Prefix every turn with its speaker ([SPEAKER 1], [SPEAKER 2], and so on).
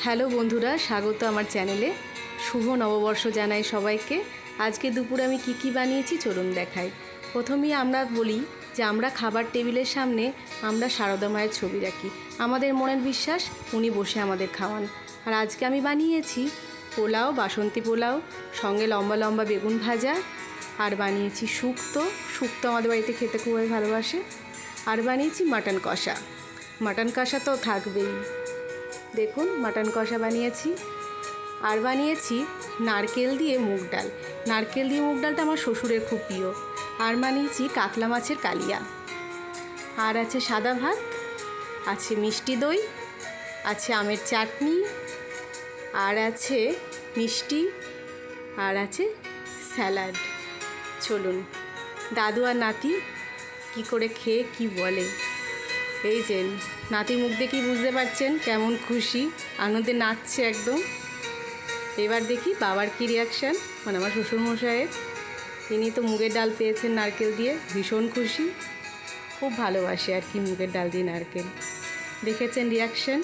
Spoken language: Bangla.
[SPEAKER 1] হ্যালো বন্ধুরা, স্বাগত আমার চ্যানেলে। শুভ নববর্ষ জানাই সবাইকে। আজকে দুপুরে আমি কি কি বানিয়েছি চলুন দেখাই। প্রথমেই আমরা বলি যে আমরা খাবার টেবিলের সামনে আমরা সারদা মায়ের ছবি রাখি। আমাদের মনের বিশ্বাস, উনি বসে আমাদের খাওয়ান। আর আজকে আমি বানিয়েছি পোলাও, বাসন্তী পোলাও, সঙ্গে লম্বা লম্বা বেগুন ভাজা। আর বানিয়েছি শুক্তো। শুক্তো আমাদের বাড়িতে খেতে খুবই ভালোবাসে। আর বানিয়েছি মাটন কষা। মাটন কষা তো থাকবেই। দেখুন, মাটন কষা বানিয়েছি। আর বানিয়েছি নারকেল দিয়ে মুগ ডাল। নারকেল দিয়ে মুগ ডালটা আমার শ্বশুরের খুব প্রিয়। আর বানিয়েছি কাতলা মাছের কালিয়া। আর আছে সাদা ভাত, আছে মিষ্টি দই, আছে আমের চাটনি, আর আছে মিষ্টি, আর আছে স্যালাড। চলুন, দাদু আর নাতি কি করে খেয়ে কি বলে। এই যে নাতির মুখ দেখেই বুঝতে পারছেন? কেমন খুশি। আনন্দে নাচছে একদম। এবার দেখি বাবার কী রিয়াকশান মানে আমার শ্বশুরমশাইয়ের। তিনি তো মুগের ডাল পেয়েছেন নারকেল দিয়ে, ভীষণ খুশি। খুব ভালোবাসে আর কি মুগের ডাল দিয়ে নারকেল। দেখেছেন রিয়াকশান